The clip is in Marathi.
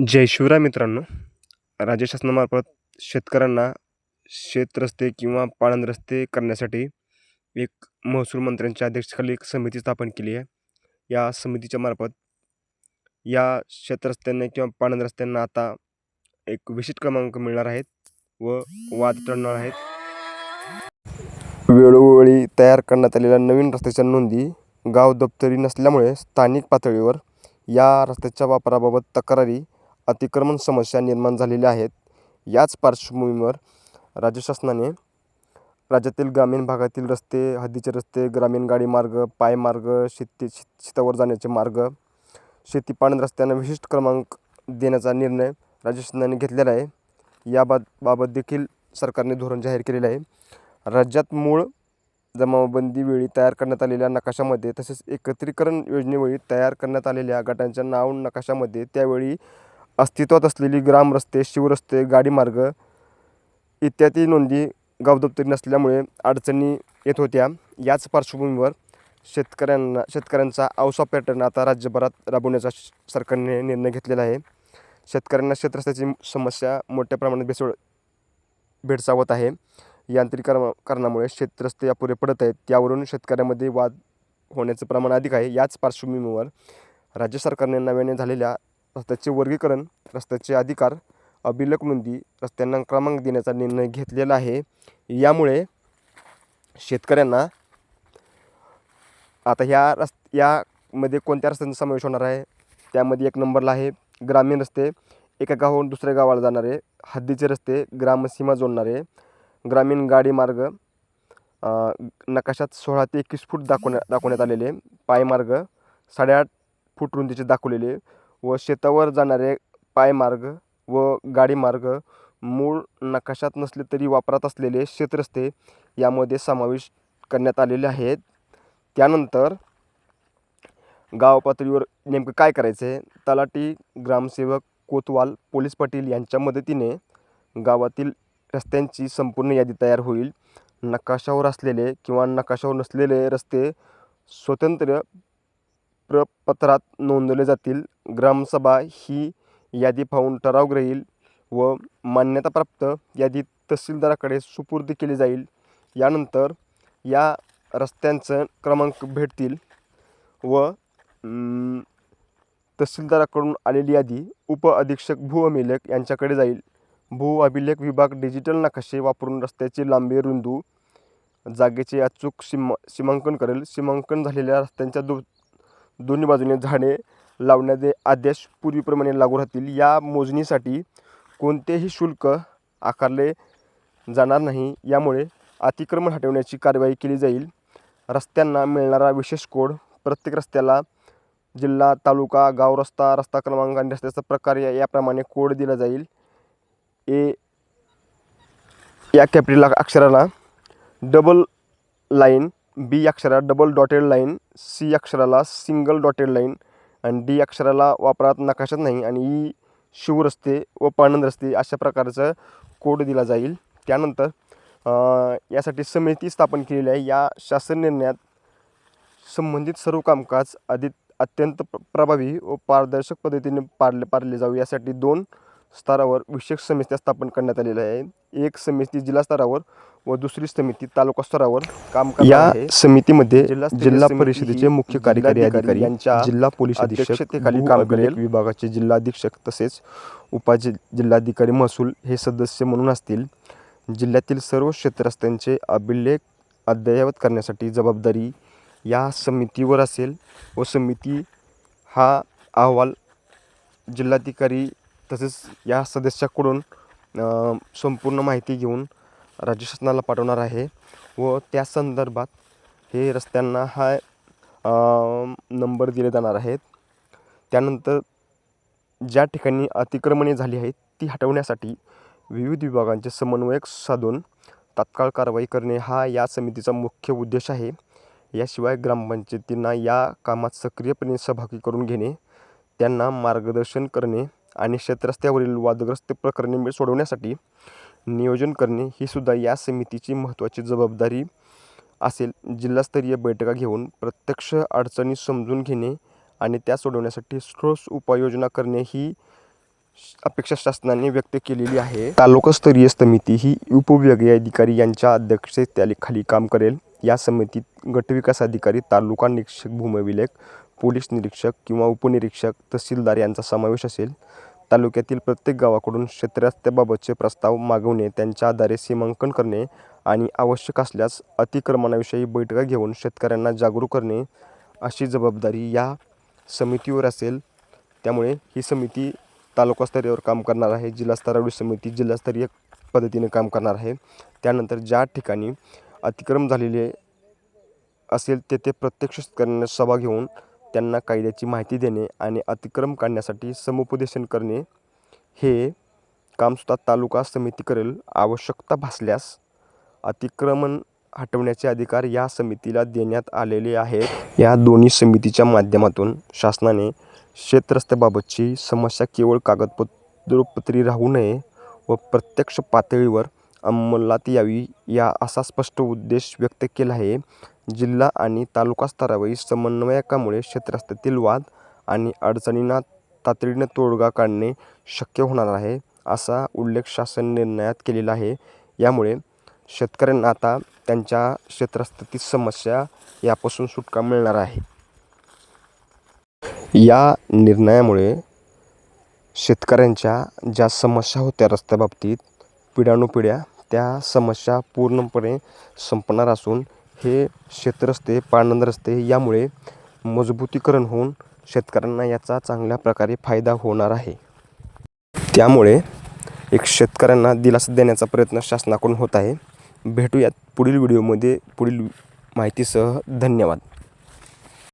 जय शिवराय मित्रांनो. राज्य शासनामार्फत शेतकऱ्यांना शेत रस्ते किंवा पाळण रस्ते करण्यासाठी एक महसूल मंत्र्यांच्या अध्यक्षतेखाली एक समिती स्थापन केली आहे. या समितीच्या मार्फत या शेतरस्त्यांना किंवा पाळण रस्त्यांना आता एक विशिष्ट क्रमांक मिळणार आहेत व वाद टळणार आहेत वेळोवेळी तयार करण्यात आलेल्या नवीन रस्त्याच्या नोंदी गाव दप्तरी नसल्यामुळे स्थानिक पातळीवर या रस्त्याच्या वापराबाबत तक्रारी अतिक्रमण समस्या निर्माण झालेल्या आहेत. याच पार्श्वभूमीवर राज्य शासनाने राज्यातील ग्रामीण भागातील रस्ते हद्दीचे रस्ते ग्रामीण गाडी मार्ग पायमार्ग शेती शेतावर जाण्याचे मार्ग शेती पाणी रस्त्यांना विशिष्ट क्रमांक देण्याचा निर्णय राज्य शासनाने घेतलेला आहे. याबाब बाबत देखील सरकारने धोरण जाहीर केलेलं आहे. राज्यात मूळ जमावबंदी वेळी तयार करण्यात आलेल्या नकाशामध्ये तसेच एकत्रीकरण योजनेवेळी तयार करण्यात आलेल्या गटांच्या नाव नकाशामध्ये त्यावेळी अस्तित्वात असलेली ग्रामरस्ते शिवरस्ते गाडीमार्ग इत्यादी नोंदी गावदप्तरी नसल्यामुळे अडचणी येत होत्या. याच पार्श्वभूमीवर शेतकऱ्यांना शेतकऱ्यांचा औसा पॅटर्न आता राज्यभरात राबवण्याचा श- सरकारने निर्णय घेतलेला आहे. शेतकऱ्यांना शेतरस्त्याची समस्या मोठ्या प्रमाणात भेसळ भेडसावत आहे. यांत्रिकरण कारणामुळे शेतरस्ते अपुरे पडत आहेत. त्यावरून शेतकऱ्यांमध्ये वाद होण्याचं प्रमाण अधिक आहे. याच पार्श्वभूमीवर राज्य सरकारने नव्याने झालेल्या रस्त्याचे वर्गीकरण रस्त्याचे अधिकार अभिलक नोंदी रस्त्यांना क्रमांक देण्याचा निर्णय घेतलेला आहे. यामुळे शेतकऱ्यांना आता ह्या रस् यामध्ये कोणत्या रस्त्यांचा समावेश होणार आहे? त्यामध्ये एक नंबरला आहे ग्रामीण रस्ते. एका गावाहून दुसऱ्या गावाला जाणारे हद्दीचे रस्ते ग्रामसीमा जोडणारे ग्रामीण गाडी मार्ग नकाशात सोळा ते एकवीस फूट दाखवण्या दाखवण्यात आलेले पायमार्ग साडेआठ फूट रुंदीचे दाखवलेले व शेतावर जाणारे पायमार्ग व गाडीमार्ग मूळ नकाशात नसले तरी वापरात असलेले शेतरस्ते यामध्ये समावेश करण्यात आलेले आहेत. त्यानंतर गावपातळीवर नेमकं काय करायचं आहे? तलाठी ग्रामसेवक कोतवाल पोलीस पाटील यांच्या मदतीने गावातील रस्त्यांची संपूर्ण यादी तयार होईल. नकाशावर असलेले किंवा नकाशावर नसलेले रस्ते स्वतंत्र प्रपत्रात नोंदवले जातील. ग्रामसभा ही यादी पाहून ठराव घेईल व मान्यताप्राप्त यादी तहसीलदाराकडे सुपूर्द केली जाईल. यानंतर या रस्त्यांचं क्रमांक भेटतील व तहसीलदाराकडून आलेली यादी उप अधीक्षक भू अभिलेख यांच्याकडे जाईल. भू अभिलेख विभाग डिजिटल नकाशे वापरून रस्त्याची लांबी रुंदू जागेचे अचूक सीमा सीमांकन करेल. सीमांकन झालेल्या रस्त्यांच्या दो दोन्ही बाजूने झाडे लावण्याचे आदेश पूर्वीप्रमाणे लागू राहतील. या मोजणीसाठी कोणतेही शुल्क आकारले जाणार नाही. यामुळे अतिक्रमण हटवण्याची कारवाई केली जाईल. रस्त्यांना मिळणारा विशेष कोड प्रत्येक रस्त्याला जिल्हा तालुका गाव रस्ता रस्ता क्रमांक आणि रस्त्याचा प्रकार या याप्रमाणे कोड दिला जाईल. ए या कॅपिटल अक्षराला डबल लाईन बी अक्षरा डबल डॉटेड लाईन सी अक्षराला सिंगल डॉटेड लाईन आणि डी अक्षराला वापरात नकाशात नाही आणि ई शिव रस्ते व पाणंद रस्ते अशा प्रकारचं कोड दिला जाईल. त्यानंतर यासाठी समिती स्थापन केलेली आहे. या शासन निर्णयात संबंधित सर्व कामकाज अधिक अत्यंत प्रभावी व पारदर्शक पद्धतीने पारले पारले जाऊ. यासाठी दोन स्तरावर विशेष समित्या स्थापन करण्यात आलेल्या आहे एक समिती जिल्हा स्तरावर व दुसरी समिती तालुका स्तरावर काम या समितीमध्ये जिल्हा परिषदेचे मुख्य कार्यकारी अधिकारी यांच्या जिल्हा पोलीस अधीक्षक अध्यक्षतेखाली भू काम करेल. विभागाचे जिल्हाधीक्षक तसेच उपाजि जिल्हाधिकारी महसूल हे सदस्य म्हणून असतील जिल्ह्यातील सर्व क्षेत्रस्त्यांचे अभिलेख अद्ययावत करण्यासाठी जबाबदारी या समितीवर असेल व समिती हा अहवाल जिल्हाधिकारी तसेच या सदस्याकडून संपूर्ण माहिती घेऊन राज्य शासनाला पाठवणार आहे व त्या संदर्भात हे रस्त्यांना हा नंबर दिले जाणार आहेत. त्यानंतर ज्या ठिकाणी अतिक्रमणे झाली आहेत ती हटवण्यासाठी विविध विभागांचे समन्वयक साधून तात्काळ कारवाई करणे हा या समितीचा मुख्य उद्देश आहे. याशिवाय ग्रामपंचायतींना या कामात सक्रियपणे सहभागी करून घेणे त्यांना मार्गदर्शन करणे आणि शेतरस्त्यावरील वादग्रस्त प्रकरणे सोडवण्यासाठी नियोजन करणे ही सुद्धा या समितीची महत्त्वाची जबाबदारी असेल. जिल्हास्तरीय बैठका घेऊन प्रत्यक्ष अडचणी समजून घेणे आणि त्या सोडवण्यासाठी ठोस उपाययोजना करणे ही अपेक्षा शासनाने व्यक्त केलेली आहे. तालुकास्तरीय समिती ही उपविभागीय अधिकारी यांच्या अध्यक्षतेखाली काम करेल. या समितीत गटविकास अधिकारी तालुका निरीक्षक भूमिविलेख पोलीस निरीक्षक किंवा उपनिरीक्षक तहसीलदार यांचा समावेश असेल. तालुक्यातील प्रत्येक गावाकडून क्षेत्रस्त्याबाबतचे प्रस्ताव मागवणे त्यांच्या आधारे सीमांकन करणे आणि आवश्यक असल्यास अतिक्रमणाविषयी बैठका घेऊन शेतकऱ्यांना जागरूक करणे अशी जबाबदारी या समितीवर असेल. त्यामुळे ही समिती तालुकास्तरीयवर काम करणार आहे जिल्हास्तरावर समिती जिल्हास्तरीय पद्धतीने काम करणार आहे. त्यानंतर ज्या ठिकाणी अतिक्रम झालेले असेल तेथे प्रत्यक्ष शेतकऱ्यांना सभा घेऊन त्यांना कायद्याची माहिती देणे आणि अतिक्रम काढण्यासाठी समुपदेशन करणे हे कामसुद्धा तालुका समिती करेल. आवश्यकता भासल्यास अतिक्रमण हटवण्याचे अधिकार या समितीला देण्यात आलेले आहेत. या दोन्ही समितीच्या माध्यमातून शासनाने क्षेत्रस्त्याबाबतची समस्या केवळ कागदपत्रपत्री राहू नये व प्रत्यक्ष पातळीवर अंमलात यावी या असा स्पष्ट उद्देश व्यक्त केला आहे. जिल्हा आणि तालुका स्तरावरील समन्वयकामुळे क्षेत्रस्तातील वाद आणि अडचणींना तातडीनं तोडगा काढणे शक्य होणार आहे असा उल्लेख शासन निर्णयात केलेला आहे. यामुळे शेतकऱ्यांना आता त्यांच्या क्षेत्रस्थितीत समस्या यापासून सुटका मिळणार आहे. या निर्णयामुळे शेतकऱ्यांच्या ज्या समस्या होत्या रस्त्याबाबतीत पिढ्यानुपिढ्या त्या समस्या पूर्णपणे संपणार असून हे शेतरस्ते पाणंद रस्ते यामुळे मजबूतीकरण होऊन शेतकऱ्यांना याचा चांगल्या प्रकारे फायदा होणार आहे. त्यामुळे एक शेतकऱ्यांना दिलासा देण्याचा प्रयत्न शासनाकडून होत आहे. भेटूयात पुढील व्हिडिओमध्ये. पुढील माहितीसह धन्यवाद.